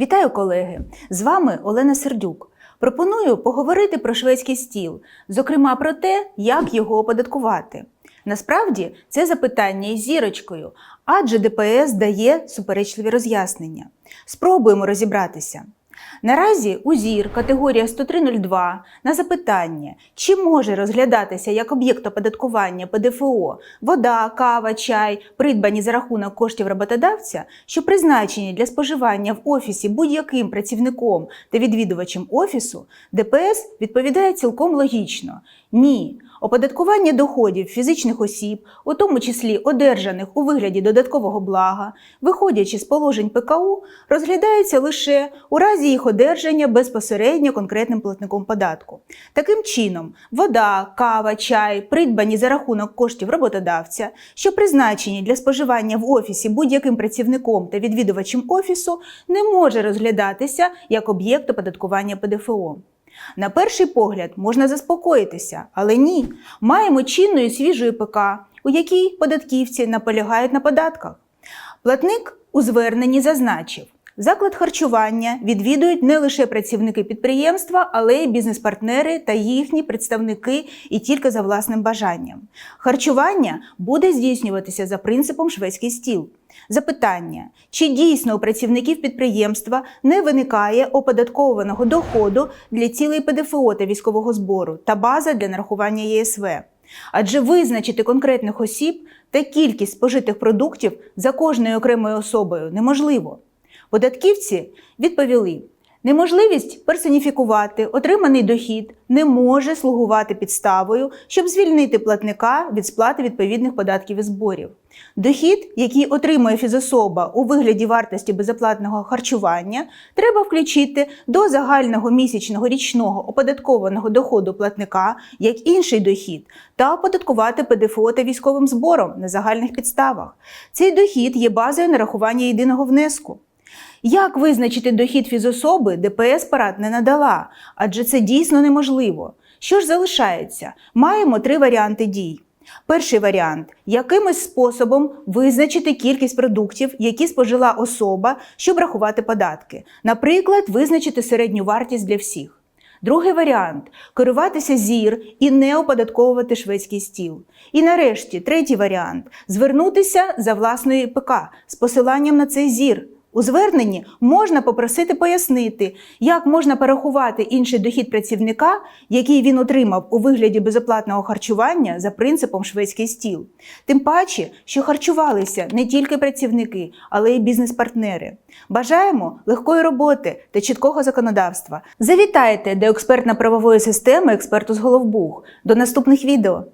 Вітаю, колеги! З вами Олена Сердюк. Пропоную поговорити про шведський стіл, зокрема про те, як його оподаткувати. Насправді це запитання із зірочкою, адже ДПС дає суперечливі роз'яснення. Спробуємо розібратися. Наразі УЗІР категорія 10302 на запитання, чи може розглядатися як об'єкт оподаткування ПДФО вода, кава, чай, придбані за рахунок коштів роботодавця, що призначені для споживання в офісі будь-яким працівником та відвідувачем офісу, ДПС відповідає цілком логічно. Ні. Оподаткування доходів фізичних осіб, у тому числі одержаних у вигляді додаткового блага, виходячи з положень ПКУ, розглядається лише у разі їх одержання безпосередньо конкретним платником податку. Таким чином, вода, кава, чай, придбані за рахунок коштів роботодавця, що призначені для споживання в офісі будь-яким працівником та відвідувачем офісу, не може розглядатися як об'єкт оподаткування ПДФО. На перший погляд можна заспокоїтися, але ні. Маємо чинну і свіжу ІПК, у якій податківці наполягають на податках. Платник у зверненні зазначив, заклад харчування відвідують не лише працівники підприємства, але й бізнес-партнери та їхні представники і тільки за власним бажанням. Харчування буде здійснюватися за принципом шведський стіл. Запитання: чи дійсно у працівників підприємства не виникає оподаткованого доходу для цілей ПДФО та військового збору та база для нарахування ЄСВ? Адже визначити конкретних осіб та кількість спожитих продуктів за кожною окремою особою неможливо. Податківці відповіли. Неможливість персоніфікувати отриманий дохід не може слугувати підставою, щоб звільнити платника від сплати відповідних податків і зборів. Дохід, який отримує фізособа у вигляді вартості безоплатного харчування, треба включити до загального місячного річного оподаткованого доходу платника як інший дохід та оподаткувати ПДФО та військовим збором на загальних підставах. Цей дохід є базою нарахування єдиного внеску. Як визначити дохід фізособи, ДПС парад не надала, адже це дійсно неможливо. Що ж залишається? Маємо три варіанти дій. Перший варіант якимось способом визначити кількість продуктів, які спожила особа, щоб рахувати податки. Наприклад, визначити середню вартість для всіх. Другий варіант керуватися зір і не оподатковувати шведський стіл. І нарешті, третій варіант звернутися за власною ПК з посиланням на цей зір. У зверненні можна попросити пояснити, як можна порахувати інший дохід працівника, який він отримав у вигляді безоплатного харчування за принципом шведський стіл. Тим паче, що харчувалися не тільки працівники, але й бізнес-партнери. Бажаємо легкої роботи та чіткого законодавства. Завітайте до експертно-правової системи експерту з Головбух. До наступних відео.